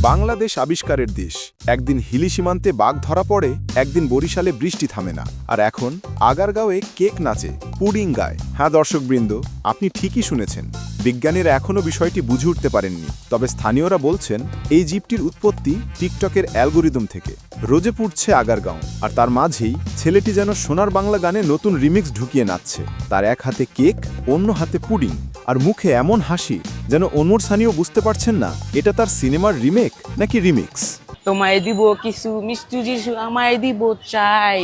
বাংলাদেশ আবিষ্কারের দেশ। একদিন হিলি সীমান্তে বাঘ ধরা পড়ে, একদিন বরিশালে বৃষ্টি থামে না। আর এখন আগারগাঁওয়ে কেক নাচে, পুডিং গায়। হ্যাঁ দর্শকবৃন্দ, আপনি ঠিকই শুনেছেন। বিজ্ঞানীরা এখনও বিষয়টি বুঝে উঠতে পারেননি। তবে স্থানীয়রা বলছেন, এই জীবটির উৎপত্তি টিকটকের অ্যালগোরিদম থেকে। রোজে পুড়ছে আগারগাঁও, আর তার মাঝেই ছেলেটি যেন সোনার বাংলা গানে নতুন রিমিক্স ঢুকিয়ে নাচছে। তার এক হাতে কেক, অন্য হাতে পুডিং, আর মুখে এমন হাসি যেন অন্যর সানিও বুঝতে পারছেন না, এটা তার সিনেমার রিমেক নাকি রিমিক্স? তোমায় দিব কিছু, মিষ্টি যিশু আমায় দিব চাই।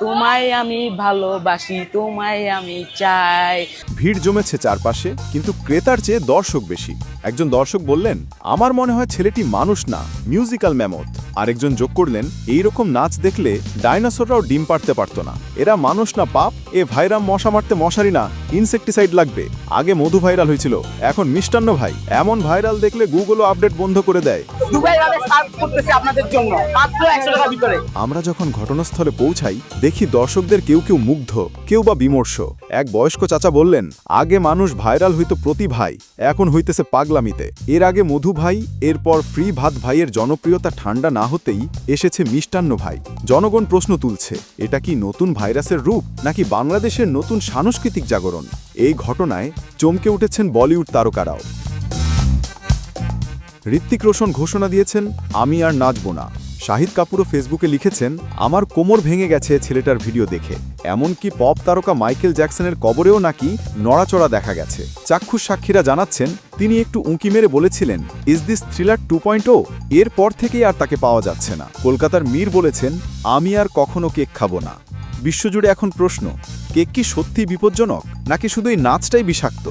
তোমায় আমি ভালোবাসি, তোমায় আমি চাই। ভিড় জমেছে চারপাশে, কিন্তু ক্রেতার চেয়ে দর্শক বেশি। একজন দর্শক বললেন, আমার মনে হয় ছেলেটি মানুষ না মিউজিক্যাল ম্যামথ আরেকজন যোগ করলেন এই রকম নাচ দেখলে ডাইনোসররাও ডিম পারতে পারতো না। এরা মানুষ না পাপ এ ভাইরাম মশা মারতে মশারি না ইনসেকটিসাইড লাগবে। আগে মধু ভাইরাল হয়েছিল এখন মিষ্টান্ন ভাই। এমন ভাইরাল দেখলে গুগলও আপডেট বন্ধ করে দেয়। আমরা যখন ঘটনাস্থলে পৌঁছাই দেখি দর্শকদের কেউ কেউ মুগ্ধ কেউ বা বিমর্ষ। এক বয়স্ক চাচা বললেন আগে মানুষ ভাইরাল হইতো প্রতি ভাই এখন হইতেছে পাগলামিতে। এর আগে মধু ভাই এরপর ফ্রি ভাত ভাইয়ের জনপ্রিয়তা ঠান্ডা না হতেই এসেছে মিষ্টান্ন ভাই। জনগণ প্রশ্ন তুলছে, এটা কি নতুন ভাইরাসের রূপ, নাকি বাংলাদেশের নতুন সাংস্কৃতিক জাগরণ? এই ঘটনায় চমকে উঠেছেন বলিউড তারকারাও। ঋত্বিক রোশন ঘোষণা দিয়েছেন, আমি আর নাচব না। শাহিদ কাপুরও ফেসবুকে লিখেছেন, আমার কোমর ভেঙে গেছে ছেলেটার ভিডিও দেখে। এমনকি পপ তারকা মাইকেল জ্যাকসনের কবরেও নাকি নড়াচড়া দেখা গেছে। চাক্ষুষ সাক্ষীরা জানাচ্ছেন, তিনি একটু উঁকি মেরে বলেছিলেন is this thriller two point oh? এরপর থেকেই আর তাকে পাওয়া যাচ্ছে না। কলকাতার মীর বলেছেন, আমি আর কখনো কেক খাব না। বিশ্বজুড়ে এখন প্রশ্ন, কেক কি সত্যিই বিপজ্জনক, নাকি শুধু এই নাচটাই বিষাক্ত?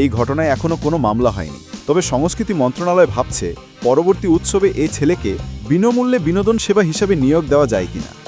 এই ঘটনায় এখনও কোনো মামলা হয়নি। তবে সংস্কৃতি মন্ত্রণালয় ভাবছে, পরবর্তী উৎসবে এই ছেলেকে বিনামূল্যে বিনোদন সেবা হিসাবে নিয়োগ দেওয়া যায় কিনা?